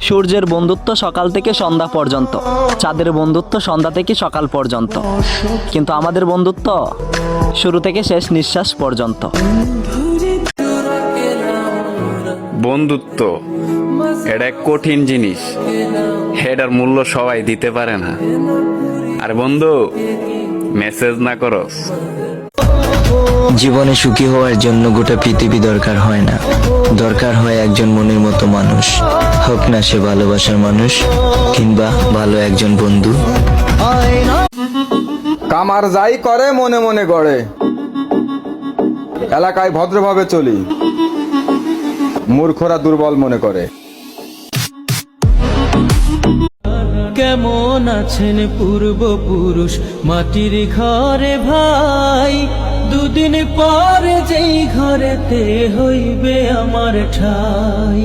সূর্যের বন্ধুত্ব সকাল থেকে সন্ধ্যা পর্যন্ত। চাঁদের বন্ধুত্ব সন্ধ্যা থেকে সকাল পর্যন্ত। কিন্তু আমাদের বন্ধুত্ব শুরু থেকে শেষ নিঃশ্বাস পর্যন্ত। বন্ধুত্ব, এটা এক কঠিন জিনিস। এটার মূল্য সবাই দিতে পারে না। আর বন্ধু মেসেজ না করস জীবনে সুখী হওয়ার জন্য গোটা পৃথিবী দরকার হয় না। দরকার হয় একজন মনের মতো মানুষ। হোক না সে ভালোবাসার মানুষ কিংবা ভালো একজন বন্ধু। কামার যাই করে মনে মনে গড়ে। এলাকায় ভদ্রভাবে চলি। মূর্খরা দুর্বল মনে করে। কেমন আছেন পূর্বপুরুষ? মাটির ঘরে ভাই দুদিন পর যেই ঘরেতে হইবে আমার ঠাই।